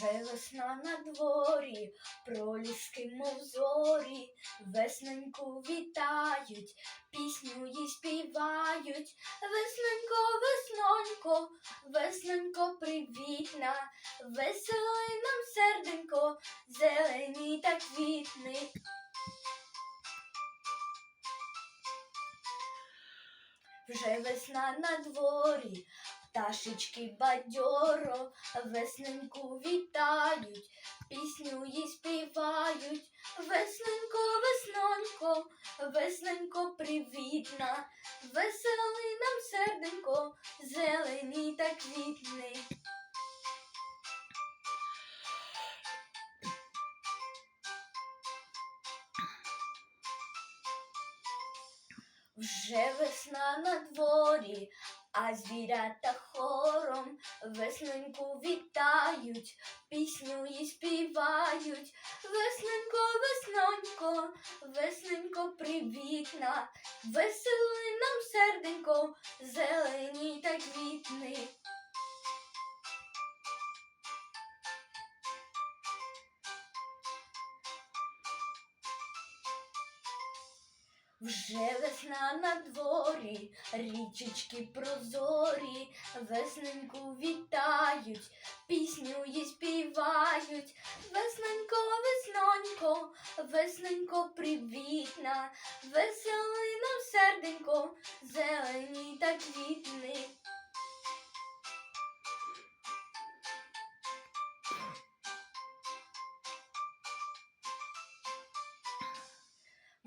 Вже весна на дворі, проліски, мов зорі, весненьку вітають, пісню їй співають. Весненько, веснонько, весненько привітна, веселий нам серденько, зелені та квітни. Вже весна на дворі, пташечки бадьоро, весненьку вітають, пісню їй співають. Весненько, веснонько, весненько привітна, веселий нам серденько, Вже весна на дворі, а звірята хором весненьку вітають, пісню їй співають. Весненько, веснонько, весненько привітна, весели нам серденько, зелені та Вже весна на дворі, річечки прозорі, весненьку вітають, пісню їй співають. Весненько, веснонько, весненько привітна, веселий нам серденько, зелені та квітни.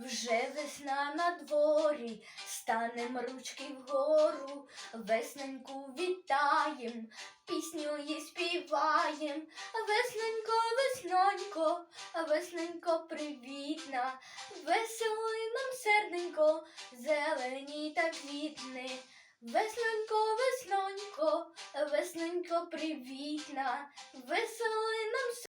Вже весна на дворі, станем ручки вгору, весненьку вітаєм, пісню їй співаєм. Весненько, веснонько, весненько привітна, веселий нам серденько, зелені та квітни. Весненько, веснонько, весненько привітна, веселий нам